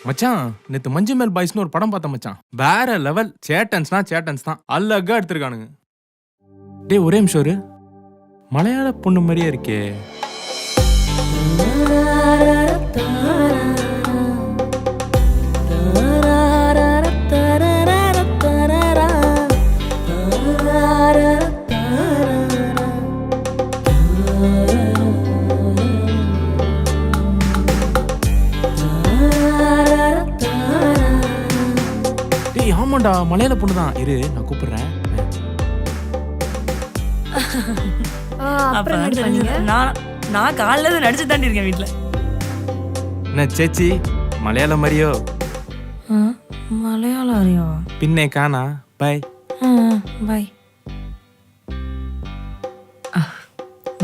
மச்சான் நேத்து மஞ்சு மேல் பாய்ஸ்னு ஒரு படம் பார்த்தேன் மச்சான். வேற லெவல் சேட்டன்ஸ்னா சேட்டன்ஸ் தான். அழகா எடுத்திருக்கானுங்க. டேய் ஒரே நிமிஷம் ஒரு மலையாள பொண்ணு மாதிரியே இருக்கே. ஆமாண்டா மலையாள பொண்ணு தான் இரு நான் கூப்பிடுறேன். அப்ப என்ன பண்ணீங்க. நான் நான் காலைல இருந்து நடிச்சு தாண்டி இருக்கேன் வீட்ல. என்ன சேச்சி மலையாள மாதிரியோ? மலையாளம் அறியும் பின்னே காணா பை. பாய்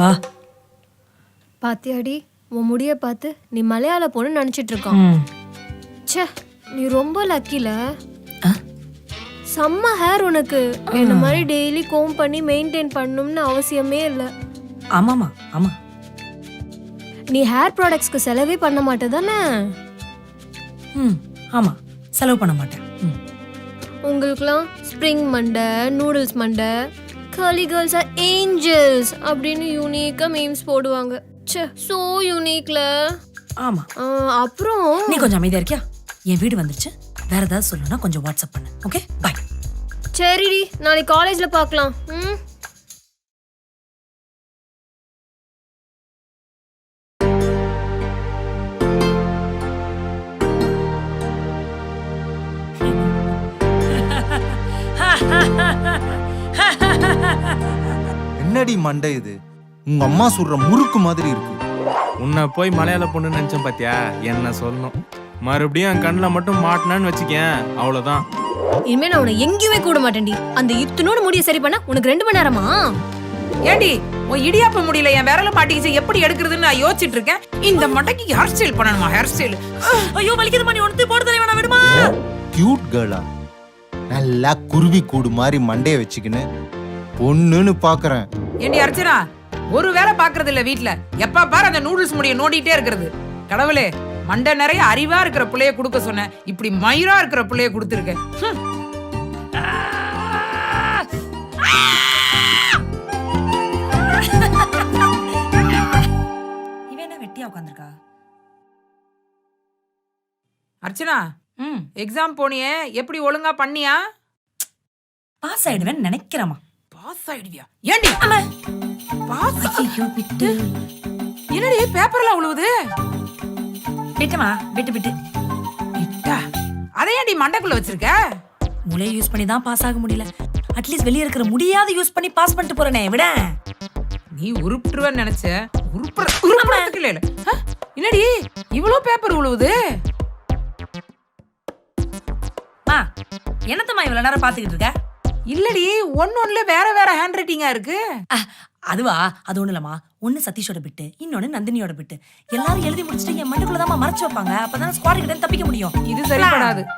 வா. பாத்தியாடி உன் முடிய பார்த்து நீ மலையாள பொண்ணு நினைச்சிட்டு இருக்கான். ம். ச்சே நீ ரொம்ப லக்கில? செம்ம ஹேர் உனக்கு. என்ன மாதிரி டெய்லி கோம் பண்ணி மெயின்டைன் பண்ணணும்னு அவசியமே இல்லை. ஆமாமா ஆமா. நீ ஹேர் ப்ராடக்ட்ஸ்க்கு செலவே பண்ண மாட்டே தானே? ம் ஆமா செலவு பண்ண மாட்டேன். உங்களுக்குலாம் ஸ்ப்ரிங் மண்டை நூடுல்ஸ் மண்டை கர்லி கேர்ள்ஸ் ஆர் ஏஞ்சல்ஸ் அப்படின்னு யூனிக்காக மீம்ஸ் போடுவாங்க. ச்சே ஸோ யூனிக்ல ஆமா. அப்புறம் நீ கொஞ்சம் அமைதியா இருக்கியா? என் வீடு வந்துருச்சு. வேற ஏதாவது சொல்லணும்னா கொஞ்சம் வாட்ஸ்அப் பண்ணு. ஓகே பாய் சரிடி நாளைக்கு காலேஜில் பார்க்கலாம். ம்? என்னடி மண்டை இது? உங்க அம்மா சுடுற முறுக்கு மாதிரி இருக்கு. உன்னை போய் மலையாள பொண்ணு நினைச்சேன் பாத்தியா? என்ன சொல்லணும்? மறுபடியும் என் கண்ணில் மட்டும் மாட்டினான்னு வச்சுக்கேன். அவ்வளோதான் இனிமே நான் உன்னை எங்கேயுமே கூட மாட்டேன்டி. அந்த இத்தனோடு முடிய சரி பண்ண உனக்கு ரெண்டு மணி நேரமா? ஏண்டி உன் இடியாப்ப முடியல என் விரல மாட்டிக்கிச்சு எப்படி எடுக்கிறதுன்னு நான் யோசிச்சுட்டு இருக்கேன். இந்த மண்டைக்கு ஹேர் ஸ்டைல் பண்ணணுமா ஹேர் ஸ்டைல் ஐயோ வலிக்குது பண்ணி ஒன்று போட்டு தரேன் வேணா விடுமா? கியூட் கேர்ளா நல்லா குருவி கூடு மாதிரி மண்டைய வச்சுக்கின்னு பொண்ணுன்னு பாக்குறேன். ஏண்டி அர்ச்சனா ஒரு வேலை பாக்குறது இல்ல வீட்ல. எப்ப பாரு அந்த நூடுல்ஸ் முடிய நோண்டிட்டே இருக்கிறது. கடவுளே மண்டை நிறைய அறிவா இருக்கிற புள்ளைய கொடுக்க சொன்னேன் இப்படி மயிரா இருக்கிற புள்ளைய கொடுத்துருக்கேன் வெட்டியா உட்காந்துருக்கா அர்ச்சனா ம். எக்ஸாம் போனியே. எப்படி ஒழுங்கா பண்ணியா? பாஸ் ஆயிடுவேன் நினைக்கிறேமா பாஸ் ஆயிடுவியா? ஏண்டி? பாஸ் ஐயோ விட்டு. என்னடி பேப்பர்லாம் உழுவுது? விட்டுமா? விட்டு விட்டு. இட்டா. அதை ஏன்டி மண்டைக்குள்ள வச்சிருக்க? மூளையை யூஸ் பண்ணி தான் பாஸ் ஆக முடியல. அட்லீஸ்ட் வெளிய இருக்கிற முடியாத யூஸ் பண்ணி பாஸ் பண்ணிட்டு போறேனே விட. நீ உருப்பிட்டுருவேன்னு நினைச்ச. உருப்புற உருப்புறதுக்கு இல்ல? என்னடி? இவ்வளவு பேப்பர் உழுவுது? மா என்னத்தம்மா இவ்வளவு நேரம் பாத்துக்கிட்டு இருக்க? இல்லடி ஒன்னு ஒண்ணுல வேற வேற ஹேண்ட் ரைட்டிங்கா இருக்கு அதுவா? அது ஒண்ணு இல்லம்மா. ஒண்ணு சதீஷோட பிட்டு இன்னொன்னு நந்தினியோட பிட்டு எல்லாரும் எழுதி முடிச்சுட்டு என் மண்டுக்குள்ளதாம்மா மறைச்சு வைப்பாங்க. அப்பதான் ஸ்குவாட் கிட்ட இருந்து தப்பிக்க முடியும். இது சரிப்படாது.